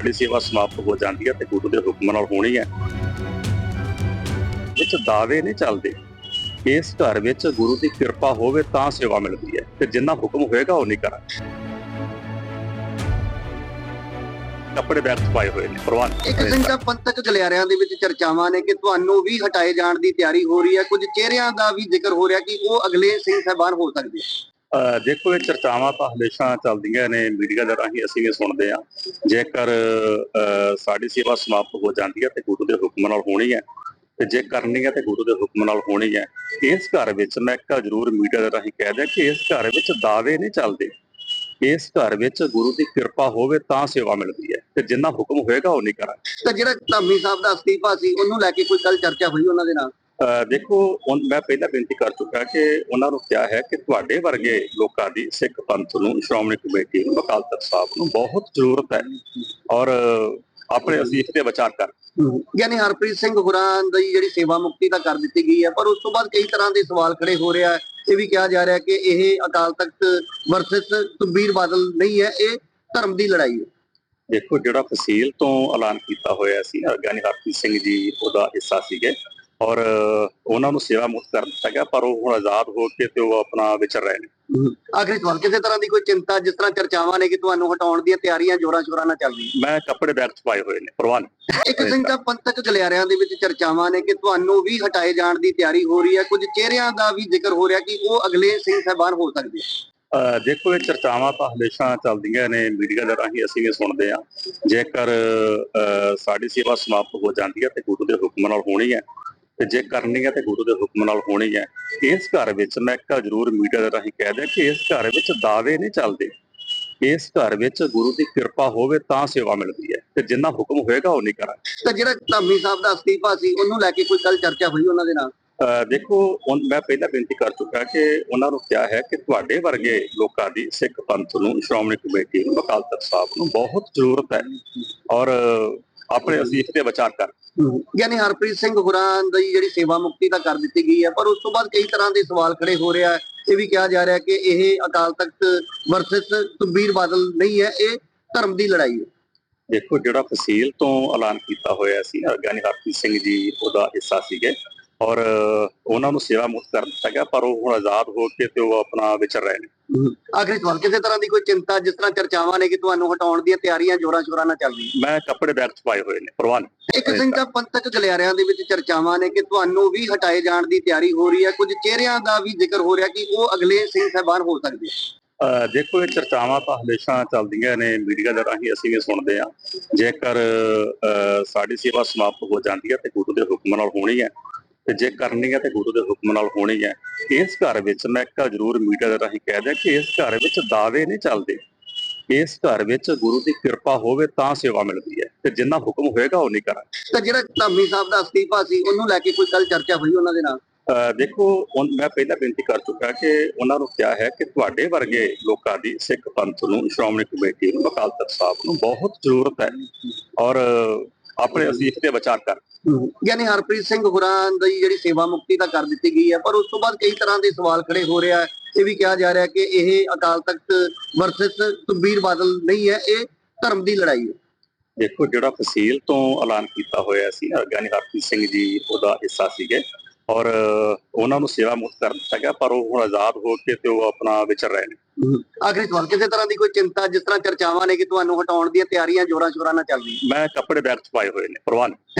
ਸਾਡੀ ਸੇਵਾ ਸਮਾਪਤ ਹੋ ਜਾਂਦੀ ਹੈ ਤੇ ਗੁਰੂ ਦੇ ਹੁਕਮ ਨਾਲ ਹੋਣੀ ਹੈ। ਵਿੱਚ ਦਾਅਵੇ ਨਹੀਂ ਚੱਲਦੇ। ਇਸ ਘਰ ਵਿੱਚ ਗੁਰੂ ਦੀ ਕਿਰਪਾ ਹੋਵੇ ਤਾਂ ਸੇਵਾ ਮਿਲਦੀ ਹੈ। ਤੇ ਜਿੰਨਾ ਹੁਕਮ ਹੋਏਗਾ ਉਹ ਨਹੀਂ ਕਰਾਂਗੇ। ਕੱਪੜੇ ਬੈਗ ਪਾਏ ਹੋਏ ਨੇ ਪ੍ਰਵਾਨ ਇੱਕ ਸਿੰਘ ਦਾ ਪੰਥਕ ਗਲਿਆਰਿਆਂ ਦੇ ਵਿੱਚ ਚਰਚਾਵਾਂ ਨੇ ਕਿ ਤੁਹਾਨੂੰ ਵੀ ਹਟਾਏ ਜਾਣ ਦੀ ਤਿਆਰੀ ਹੋ ਰਹੀ ਹੈ। ਕੁਝ ਚਿਹਰਿਆਂ ਦਾ ਵੀ ਜ਼ਿਕਰ ਹੋ ਰਿਹਾ ਕਿ ਉਹ ਅਗਲੇ ਸਿੰਘ ਸਾਹਿਬਾਨ ਹੋ ਸਕਦੇ ਅਹ ਦੇਖੋ, ਇਹ ਚਰਚਾਵਾਂ ਤਾਂ ਹਮੇਸ਼ਾ ਚੱਲਦੀਆਂ ਨੇ ਮੀਡੀਆ ਦੇ ਰਾਹੀਂ, ਅਸੀਂ ਵੀ ਸੁਣਦੇ ਆ ਜੇਕਰ ਸਾਡੀ ਸੇਵਾ ਸਮਾਪਤ ਹੋ ਜਾਂਦੀ ਹੈ ਤੇ ਗੁਰੂ ਦੇ ਹੁਕਮ ਨਾਲ ਹੋਣੀ ਹੈ, ਤੇ ਜੇ ਕਰਨੀ ਹੈ ਤੇ ਗੁਰੂ ਦੇ ਹੁਕਮ ਨਾਲ ਹੋਣੀ ਹੈ, ਇਸ ਘਰ ਵਿੱਚ ਮੈਂ ਇੱਕ ਜ਼ਰੂਰ ਮੀਡੀਆ ਦੇ ਰਾਹੀਂ ਕਹਿ ਦਿਆਂ ਕਿ ਇਸ ਘਰ ਵਿੱਚ ਦਾਅਵੇ ਨਹੀਂ ਚੱਲਦੇ। ਇਸ ਘਰ ਵਿੱਚ ਗੁਰੂ ਦੀ ਕਿਰਪਾ ਹੋਵੇ ਤਾਂ ਸੇਵਾ ਮਿਲਦੀ ਹੈ, ਤੇ ਜਿੰਨਾ ਹੁਕਮ ਹੋਏਗਾ ਉਹ ਨਹੀਂ ਕਰਾਂਗੇ। ਤਾਂ ਜਿਹੜਾ ਧਾਮੀ ਸਾਹਿਬ ਦਾ ਅਸਤੀਫਾ ਸੀ, ਉਹਨੂੰ ਲੈ ਕੇ ਕੋਈ ਕੱਲ ਚਰਚਾ ਹੋਈ ਉਹਨਾਂ ਦੇ ਨਾਲ? ਦੇਖੋ ਹੁਣ ਮੈਂ ਪਹਿਲਾਂ ਬੇਨਤੀ ਕਰ ਚੁੱਕਾ ਕਿ ਉਹਨਾਂ ਨੂੰ ਕਿਹਾ ਹੈ ਕਿ ਤੁਹਾਡੇ ਵਰਗੇ ਲੋਕਾਂ ਦੀ ਸਿੱਖ ਪੰਥ ਨੂੰ ਸ਼੍ਰੋਮਣੀ ਕਮੇਟੀ ਨੂੰ ਅਕਾਲ ਤਖਤ ਸਾਹਿਬ ਨੂੰ ਬਹੁਤ ਜ਼ਰੂਰਤ ਹੈ ਔਰ ਆਪਣੇ ਅਸੀਸ ਤੇ ਵਿਚਾਰ ਕਰ ਯਾਨੀ ਹਰਪ੍ਰੀਤ ਸਿੰਘ ਹੁਰਾਂ ਦੀ ਜਿਹੜੀ ਸੇਵਾ ਮੁਕਤੀ ਤਾਂ ਕਰ ਦਿੱਤੀ ਗਈ ਹੈ ਪਰ ਉਸ ਤੋਂ ਬਾਅਦ ਕਈ ਤਰ੍ਹਾਂ ਦੇ ਸਵਾਲ ਖੜੇ ਹੋ ਰਿਹਾ ਹੈ। ਇਹ ਵੀ ਕਿਹਾ ਜਾ ਰਿਹਾ ਕਿ ਇਹ ਅਕਾਲ ਤਖਤ ਵਰਸਸ ਸੁਖਬੀਰ ਬਾਦਲ ਨਹੀਂ ਹੈ ਇਹ ਧਰਮ ਦੀ ਲੜਾਈ ਹੈ। ਦੇਖੋ ਜਿਹੜਾ ਫਸੀਲ ਤੋਂ ਐਲਾਨ ਕੀਤਾ ਹੋਇਆ ਸੀ ਗਿਆਨੀ ਹਰਪ੍ਰੀਤ ਸਿੰਘ ਜੀ ਉਹਦਾ ਹਿੱਸਾ ਸੀਗੇ। ਔਰ ਉਹਨਾਂ ਨੂੰ ਸੇਵਾ ਮੁਕਤ ਕਰ ਦਿੱਤਾ ਗਿਆ ਪਰ ਉਹ ਹੁਣ ਆਜ਼ਾਦ ਹੋ ਕੇ ਤੇ ਉਹ ਆਪਣਾ ਵਿਚਰ ਰਹੇ ਨੇ। ਆਖਰੀ ਸਵਾਲ ਕਿਸੇ ਤਰ੍ਹਾਂ ਦੀ ਕੋਈ ਚਿੰਤਾ ਜਿਸ ਤਰ੍ਹਾਂ ਚਰਚਾਵਾਂ ਨੇ ਕਿ ਤੁਹਾਨੂੰ ਹਟਾਉਣ ਦੀਆਂ ਤਿਆਰੀਆਂ ਜੋਰਾਂ ਸ਼ੋਰਾਂ ਨਾਲ ਚੱਲ ਰਹੀਆਂ ਮੈਂ ਕੱਪੜੇ ਬੈਗ 'ਚ ਪਾਏ ਹੋਏ ਨੇ ਪ੍ਰਵਾਨ। ਇੱਕ ਸਿੰਘ ਦਾ ਪੰਥਕ ਗਲਿਆਰਿਆਂ ਦੇ ਵਿੱਚ ਚਰਚਾਵਾਂ ਨੇ ਕਿ ਤੁਹਾਨੂੰ ਵੀ ਹਟਾਏ ਜਾਣ ਦੀ ਤਿਆਰੀ ਹੋ ਰਹੀ ਹੈ। ਕੁਝ ਚਿਹਰਿਆਂ ਦਾ ਵੀ ਜ਼ਿਕਰ ਹੋ ਰਿਹਾ ਕਿ ਉਹ ਅਗਲੇ ਸਿੰਘ ਸਾਹਿਬਾਨ ਹੋ ਸਕਦੇ ਦੇਖੋ ਇਹ ਚਰਚਾਵਾਂ ਤਾਂ ਹਮੇਸ਼ਾ ਚੱਲਦੀਆਂ ਨੇ ਮੀਡੀਆ ਦੇ ਰਾਹੀਂ ਅਸੀਂ ਵੀ ਸੁਣਦੇ ਆ ਜੇਕਰ ਸਾਡੀ ਸੇਵਾ ਸਮਾਪਤ ਹੋ ਜਾਂਦੀ ਹੈ ਤੇ ਗੁਰੂ ਦੇ ਹੁਕਮ ਨਾਲ ਹੋਣੀ ਹੈ ਤੇ ਜੇ ਕਰਨੀ ਹੈ ਤੇ ਗੁਰੂ ਦੇ ਹੁਕਮ ਨਾਲ ਹੋਣੀ ਹੈ। ਇਸ ਘਰ ਵਿੱਚ ਮੈਂ ਇੱਕ ਜ਼ਰੂਰ ਮੀਡੀਆ ਦੇ ਰਾਹੀਂ ਕਹਿ ਦਿਆਂ ਕਿ ਇਸ ਘਰ ਵਿੱਚ ਦਾਅਵੇ ਨਹੀਂ ਚੱਲਦੇ। ਇਸ ਘਰ ਵਿੱਚ ਗੁਰੂ ਦੀ ਕਿਰਪਾ ਹੋਵੇ ਤਾਂ ਸੇਵਾ ਮਿਲਦੀ ਹੈ ਤੇ ਜਿੰਨਾ ਹੁਕਮ ਹੋਏਗਾ ਉਹ ਨਹੀਂ ਕਰਾਂਗੇ। ਤਾਂ ਜਿਹੜਾ ਧਾਮੀ ਸਾਹਿਬ ਦਾ ਅਸਤੀਫਾ ਸੀ ਉਹਨੂੰ ਲੈ ਕੇ ਕੋਈ ਕੱਲ ਚਰਚਾ ਹੋਈ ਉਹਨਾਂ ਦੇ ਨਾਲ? ਦੇਖੋ ਮੈਂ ਪਹਿਲਾਂ ਬੇਨਤੀ ਕਰ ਚੁੱਕਾ ਕਿ ਉਹਨਾਂ ਨੂੰ ਕਿਹਾ ਹੈ ਕਿ ਤੁਹਾਡੇ ਵਰਗੇ ਲੋਕਾਂ ਦੀ ਸਿੱਖ ਪੰਥ ਨੂੰ ਸ਼੍ਰੋਮਣੀ ਕਮੇਟੀ ਨੂੰ ਅਕਾਲ ਤਖਤ ਸਾਹਿਬ ਨੂੰ ਬਹੁਤ ਜ਼ਰੂਰਤ ਹੈ। ਔਰ ਆਪਣੇ ਅਸੀਸ ਤੇ ਵਿਚਾਰ ਕਰ। ਯਾਨੀ ਹਰਪ੍ਰੀਤ ਸਿੰਘ ਹੁਰਾਂ ਦੀ ਜਿਹੜੀ ਸੇਵਾ ਮੁਕਤੀ ਤਾਂ ਕਰ ਦਿੱਤੀ ਗਈ ਹੈ ਪਰ ਉਸ ਤੋਂ ਬਾਅਦ ਕਈ ਤਰ੍ਹਾਂ ਦੇ ਸਵਾਲ ਖੜੇ ਹੋ ਰਿਹਾ ਹੈ। ਇਹ ਵੀ ਕਿਹਾ ਜਾ ਰਿਹਾ ਕਿ ਇਹ ਅਕਾਲ ਤਖਤ ਵਰਸਸ ਸੁਖਬੀਰ ਬਾਦਲ ਨਹੀਂ ਹੈ ਇਹ ਧਰਮ ਦੀ ਲੜਾਈ ਹੈ। ਦੇਖੋ ਜਿਹੜਾ ਫਸੀਲ ਤੋਂ ਐਲਾਨ ਕੀਤਾ ਹੋਇਆ ਸੀ ਗਿਆਨੀ ਹਰਪ੍ਰੀਤ ਸਿੰਘ ਜੀ ਉਹਦਾ ਹਿੱਸਾ ਸੀਗੇ। ਔਰ ਉਹਨਾਂ ਨੂੰ ਸੇਵਾ ਮੁਕਤ ਕਰ ਦਿੱਤਾ ਗਿਆ ਪਰ ਉਹ ਹੁਣ ਆਜ਼ਾਦ ਹੋ ਕੇ ਤੇ ਉਹ ਆਪਣਾ ਵਿਚਰ ਰਹੇ ਨੇ। ਆਖਰੀ ਸਵਾਲ ਕਿਸੇ ਤਰ੍ਹਾਂ ਦੀ ਕੋਈ ਚਿੰਤਾ ਜਿਸ ਤਰ੍ਹਾਂ ਚਰਚਾਵਾਂ ਨੇ ਕਿ ਤੁਹਾਨੂੰ ਹਟਾਉਣ ਦੀਆਂ ਤਿਆਰੀਆਂ ਜੋਰਾਂ ਸ਼ੋਰਾਂ ਨਾਲ ਚੱਲ ਮੈਂ ਕੱਪੜੇ ਬੈਗ 'ਚ ਪਾਏ ਹੋਏ ਨੇ ਪ੍ਰਵਾਨ। ਇੱਕ ਸਿੰਘ ਦਾ ਪੰਥਕ ਗਲਿਆਰਿਆਂ ਦੇ ਵਿੱਚ ਚਰਚਾਵਾਂ ਨੇ ਕਿ ਤੁਹਾਨੂੰ ਵੀ ਹਟਾਏ ਜਾਣ ਦੀ ਤਿਆਰੀ ਹੋ ਰਹੀ ਹੈ। ਕੁਝ ਚਿਹਰਿਆਂ ਦਾ ਵੀ ਜ਼ਿਕਰ ਹੋ ਰਿਹਾ ਕਿ ਉਹ ਅਗਲੇ ਸਿੰਘ ਸਾਹਿਬਾਨ ਹੋ ਸਕਦੇ ਦੇਖੋ ਇਹ ਚਰਚਾਵਾਂ ਤਾਂ ਹਮੇਸ਼ਾ ਚੱਲਦੀਆਂ ਨੇ ਮੀਡੀਆ ਦੇ ਰਾਹੀਂ ਅਸੀਂ ਵੀ ਸੁਣਦੇ ਆ ਜੇਕਰ ਸਾਡੀ ਸੇਵਾ ਸਮਾਪਤ ਹੋ ਜਾਂਦੀ ਹੈ ਤੇ ਗੁਰੂ ਦੇ ਹੁਕਮ ਨਾਲ ਹੋਣੀ ਹੈ ਤੇ ਜੇ ਕਰਨੀ ਹੈ ਤੇ ਗੁਰੂ ਦੇ ਹੁਕਮ ਨਾਲ ਹੋਣੀ ਹੈ। ਇਸ ਘਰ ਵਿੱਚ ਮੈਂ ਇੱਕ ਜ਼ਰੂਰ ਮੀਡੀਆ ਦੇ ਰਾਹੀਂ ਕਹਿ ਦਿਆਂ ਕਿ ਇਸ ਘਰ ਵਿੱਚ ਦਾਅਵੇ ਨਹੀਂ ਚੱਲਦੇ। ਇਸ ਘਰ ਵਿੱਚ ਗੁਰੂ ਦੀ ਕਿਰਪਾ ਹੋਵੇ ਤਾਂ ਸੇਵਾ ਮਿਲਦੀ ਹੈ ਤੇ ਜਿੰਨਾ ਹੁਕਮ ਹੋਏਗਾ ਉਹ ਨਹੀਂ ਕਰਾਂਗੇ। ਤਾਂ ਜਿਹੜਾ ਧਾਮੀ ਸਾਹਿਬ ਦਾ ਅਸਤੀਫਾ ਸੀ ਉਹਨੂੰ ਲੈ ਕੇ ਕੋਈ ਕੱਲ ਚਰਚਾ ਹੋਈ ਉਹਨਾਂ ਦੇ ਨਾਲ? ਦੇਖੋ ਮੈਂ ਪਹਿਲਾਂ ਬੇਨਤੀ ਕਰ ਚੁੱਕਾ ਕਿ ਉਹਨਾਂ ਨੂੰ ਕਿਹਾ ਹੈ ਕਿ ਤੁਹਾਡੇ ਵਰਗੇ ਲੋਕਾਂ ਦੀ ਸਿੱਖ ਪੰਥ ਨੂੰ ਸ਼੍ਰੋਮਣੀ ਕਮੇਟੀ ਨੂੰ ਅਕਾਲ ਤਖਤ ਸਾਹਿਬ ਨੂੰ ਬਹੁਤ ਜ਼ਰੂਰਤ ਹੈ। ਔਰ ਆਪਣੇ ਅਸੀਸ ਤੇ ਵਿਚਾਰ ਕਰ। ਯਾਨੀ ਹਰਪ੍ਰੀਤ ਸਿੰਘ ਹੁਰਾਂ ਦੀ ਜਿਹੜੀ ਸੇਵਾ ਮੁਕਤੀ ਤਾਂ ਕਰ ਦਿੱਤੀ ਗਈ ਹੈ ਪਰ ਉਸ ਤੋਂ ਬਾਅਦ ਕਈ ਤਰ੍ਹਾਂ ਦੇ ਸਵਾਲ ਖੜੇ ਹੋ ਰਿਹਾ ਹੈ। ਇਹ ਵੀ ਕਿਹਾ ਜਾ ਰਿਹਾ ਕਿ ਇਹ ਅਕਾਲ ਤਖਤ ਵਰਸਸ ਸੁਖਬੀਰ ਬਾਦਲ ਨਹੀਂ ਹੈ ਇਹ ਧਰਮ ਦੀ ਲੜਾਈ ਹੈ। ਦੇਖੋ ਜਿਹੜਾ ਫਸੀਲ ਤੋਂ ਐਲਾਨ ਕੀਤਾ ਹੋਇਆ ਸੀ ਗਿਆਨੀ ਹਰਪ੍ਰੀਤ ਸਿੰਘ ਜੀ ਉਹਦਾ ਹਿੱਸਾ ਸੀਗੇ। ਔਰ ਉਹਨਾਂ ਨੂੰ ਸੇਵਾ ਮੁਕਤ ਕਰ ਦਿੱਤਾ ਗਿਆ ਪਰ ਉਹ ਹੁਣ ਆਜ਼ਾਦ ਹੋ ਕੇ ਤੇ ਉਹ ਆਪਣਾ ਵਿਚਰ ਰਹੇ ਨੇ। ਆਖਰੀ ਸਵਾਲ, ਕਿਸੇ ਤਰ੍ਹਾਂ ਦੀ ਕੋਈ ਚਿੰਤਾ ਜਿਸ ਤਰ੍ਹਾਂ ਚਰਚਾਵਾਂ ਨੇ ਕਿ ਤੁਹਾਨੂੰ ਹਟਾਉਣ ਦੀਆਂ ਤਿਆਰੀਆਂ ਜੋਰਾਂ ਸ਼ੋਰਾਂ ਨਾਲ ਚੱਲ ਰਹੀਆਂ? ਮੈਂ ਕੱਪੜੇ ਬੈਗ 'ਚ ਪਾਏ ਹੋਏ ਨੇ, ਪ੍ਰਵਾਨ।